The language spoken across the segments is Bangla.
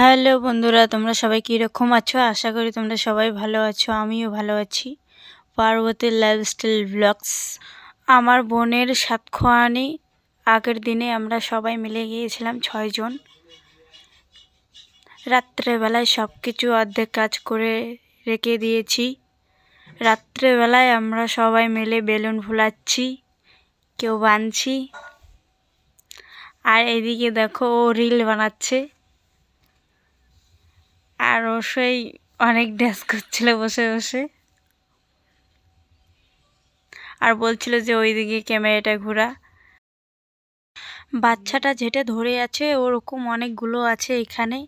হ্যালো বন্ধুরা, তোমরা সবাই কীরকম আছো? আশা করি তোমরা সবাই ভালো আছো, আমিও ভালো আছি। পার্বতীর লাইফস্টাইল ব্লগস আমার বোনের সাতক্ষোয়ানি আগের দিনে আমরা সবাই মিলে গিয়েছিলাম ছয়জন রাত্রেবেলায় সব কিছু অর্ধেক কাজ করে রেখে দিয়েছি। রাত্রেবেলায় আমরা সবাই মিলে বেলুন ফুলাচ্ছি, কেউ বানছি। আর এদিকে দেখো ও রিল বানাচ্ছে। আর ও সেই অনেক ড্যান্স করছিল বসে বসে। আর বলছিল যে ওইদিকে ক্যামেরাটা ঘোরা। বাচ্চাটা যেটা ধরে আছে ওরকম অনেকগুলো আছে এখানে।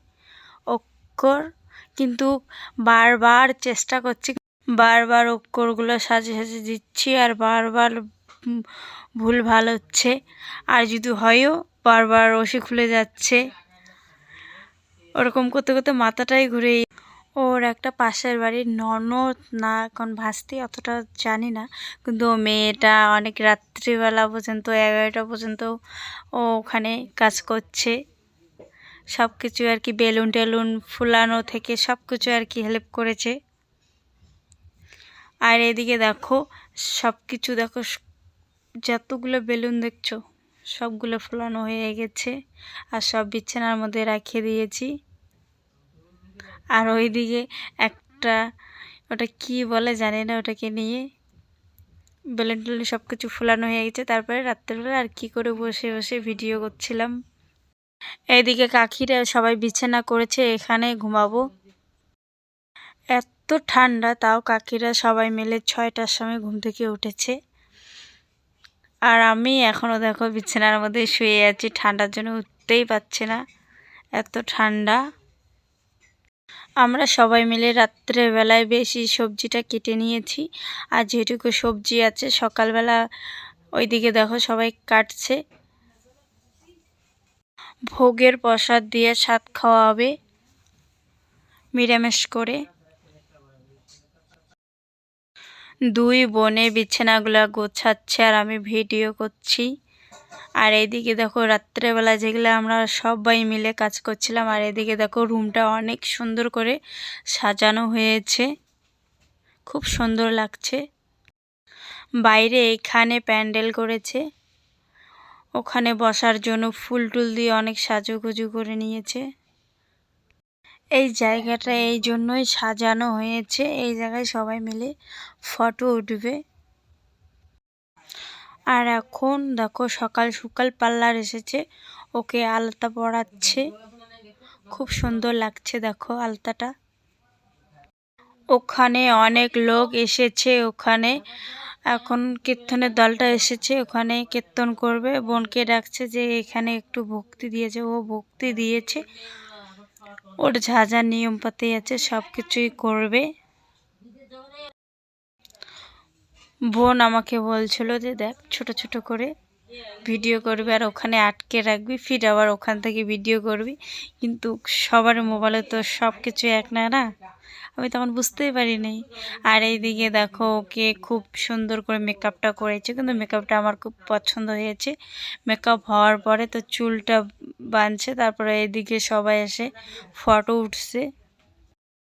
অক্ষর কিন্তু বারবার চেষ্টা করছি, বারবার অক্ষরগুলো সাজে সাজে দিচ্ছি আর বারবার ভুল ভালো হচ্ছে। আর যদি হয়ও বারবার ওষে খুলে যাচ্ছে। ওরকম করতে করতে মাথাটাই ঘুরে ওর একটা পাশের বাড়ির ননদ না এখন ভাসতে, অতটা জানি না। কিন্তু মেয়েটা অনেক রাত্রিবেলা পর্যন্ত, এগারোটা পর্যন্ত ও ওখানে কাজ করছে। সব কিছু আর কি বেলুন টেলুন ফুলানো থেকে সব কিছু আর কি হেল্প করেছে। আর এদিকে দেখো সব কিছু দেখো যতগুলো বেলুন দেখছ, সবগুলো ফুলানো হয়ে গেছে। আর সব বিছানার মধ্যে রাখিয়ে দিয়েছি। আর ওইদিকে একটা ওটা কি বলে জানি না, ওটাকে নিয়ে বেলুন টেলুন সব কিছু ফুলানো হয়ে গেছে। তারপরে রাত্রেবেলা আর কি করে বসে বসে ভিডিও করছিলাম। এইদিকে কাকিরা সবাই বিছানা করেছে, এখানে ঘুমাবো। এত ঠান্ডা, তাও কাকিরা সবাই মিলে ছয়টার সময় ঘুম থেকে উঠেছে। আর আমি এখনও দেখো বিছানার মধ্যে শুয়ে আছি, ঠান্ডার জন্য উঠতেই পারছি না। এত ঠান্ডা। আমরা সবাই মিলে রাত্রেবেলায় বেশি সবজিটা কেটে নিয়েছি। আর যেটুকু সবজি আছে, সকালবেলা ওইদিকে দেখো সবাই কাটছে। ভোগের প্রসাদ দিয়ে সাত খাওয়া হবে নিরামিষ করে। দুই বনে বিছানাগুলো গোছাচ্ছে আর আমি ভিডিও করছি। আর এইদিকে দেখো রাত্রেবেলা যেগুলো আমরা সবাই মিলে কাজ করছিলাম, আর এদিকে দেখো রুমটা অনেক সুন্দর করে সাজানো হয়েছে। খুব সুন্দর লাগছে। বাইরে এখানে প্যান্ডেল করেছে। ওখানে বসার জন্য ফুল টুল দিয়ে অনেক সাজুগুজু করে নিয়েছে। এই জায়গাটা এই জন্যই সাজানো হয়েছে। এই জায়গায় সবাই মিলে ফটো উঠবে। আর এখন দেখো সকাল সকাল পার্লার এসেছে। ওকে আলতা পড়াচ্ছে খুব সুন্দর লাগছে দেখো আলতাটা। ওখানে অনেক লোক এসেছে ওখানে। এখন কীর্তনের দলটা এসেছে, ওখানে কীর্তন করবে। বোনকে ডাকছে যে এখানে একটু ভক্তি দিয়েছে। ও ভক্তি দিয়েছে। ওর যা যা নিয়ম পাতি আছে সব কিছুই করবে। বোন আমাকে বলছিল যে, দেখ, ছোট ছোট করে ভিডিও করবি আর ওখানে আটকে রাখবি, ফির আবার ওখান থেকে ভিডিও করবি। কিন্তু সবার মোবাইলে তো সব কিছু এক না না? আমি তখন বুঝতেই পারিনি আর এইদিকে দেখো, ওকে খুব সুন্দর করে মেকআপটা করেছে, কিন্তু মেকআপটা আমার খুব পছন্দ হয়েছে। মেকআপ হওয়ার পরে তো চুলটা বাঁধছে, তারপরে এইদিকে সবাই এসে ফটো উঠছে।